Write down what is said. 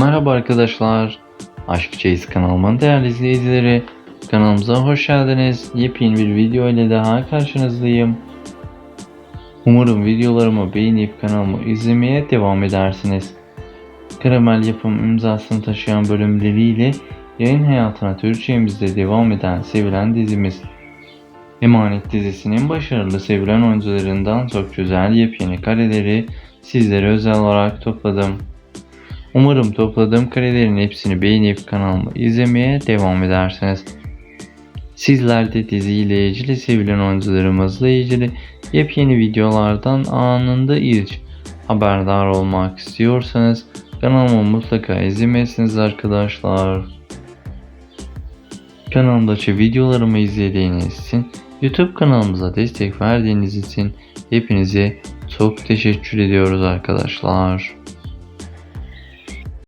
Merhaba arkadaşlar. Aşk Chase kanalımın değerli izleyicileri. Kanalımıza hoş geldiniz. Yepyeni bir video ile daha karşınızdayım. Umarım videolarımı beğenip kanalımı izlemeye devam edersiniz. Karamel yapım imzasını taşıyan bölümleriyle yayın hayatına Türkçemizde devam eden sevilen dizimiz. Emanet dizisinin başarılı sevilen oyuncularından çok güzel yepyeni kareleri sizlere özel olarak topladım. Umarım topladığım karelerin hepsini beğenip kanalımı izlemeye devam edersiniz. Sizler de diziyle ilgili sevilen oyuncularımızla ilgili yepyeni videolardan anında ilk haberdar olmak istiyorsanız kanalımı mutlaka izlemesiniz arkadaşlar. Kanalımdaki videolarımı izlediğiniz için YouTube kanalımıza destek verdiğiniz için hepinize çok teşekkür ediyoruz arkadaşlar.